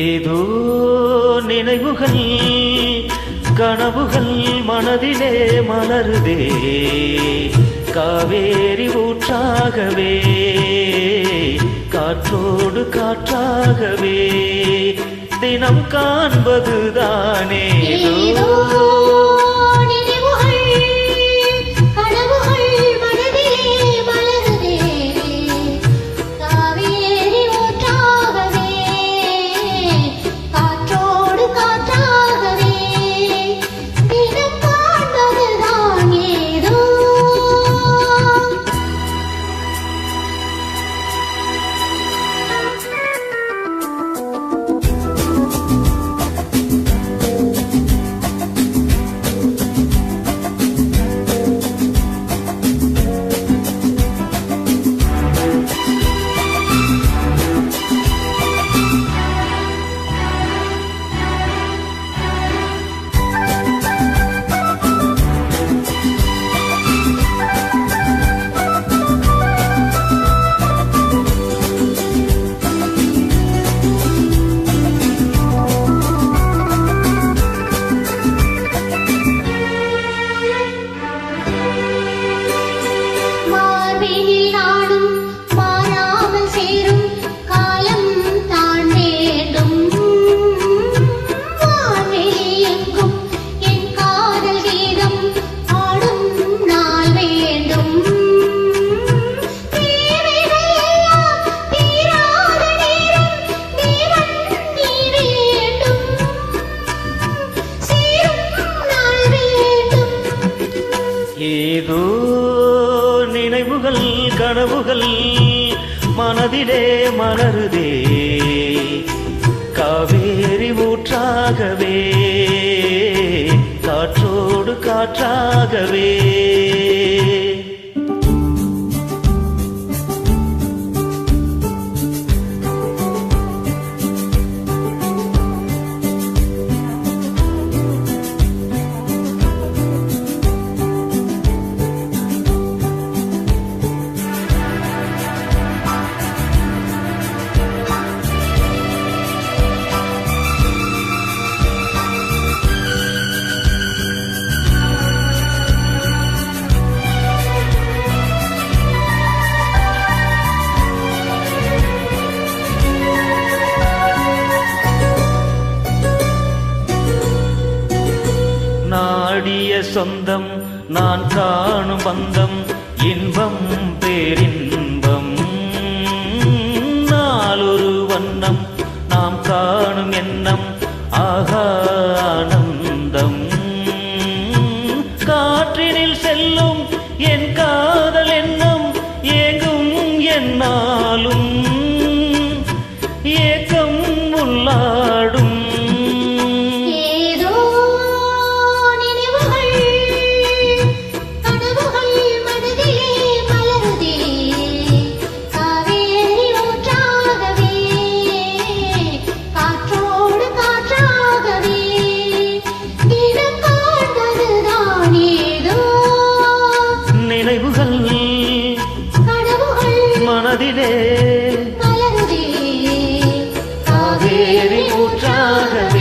ஏதோ நினைவுகள் கனவுகள் மனதிலே மலருதே. காவேரி ஊற்றாகவே காற்றோடு காற்றாகவே தினம் காண்பதுதானே. ஏதோ ஏதோ நினைவுகள் கனவுகள் மனதிலே மலருதே. காவேரி ஊற்றாகவே காற்றோடு காற்றாகவே. பாடிய சொந்தம் நான் காணும் பந்தம் இன்பம் பேரின்பம். நாளொரு வண்ணம் நாம் காணும் எண்ணம் ஆகானந்தம். காற்றினில் செல்லும் என் ஊற்றாகவே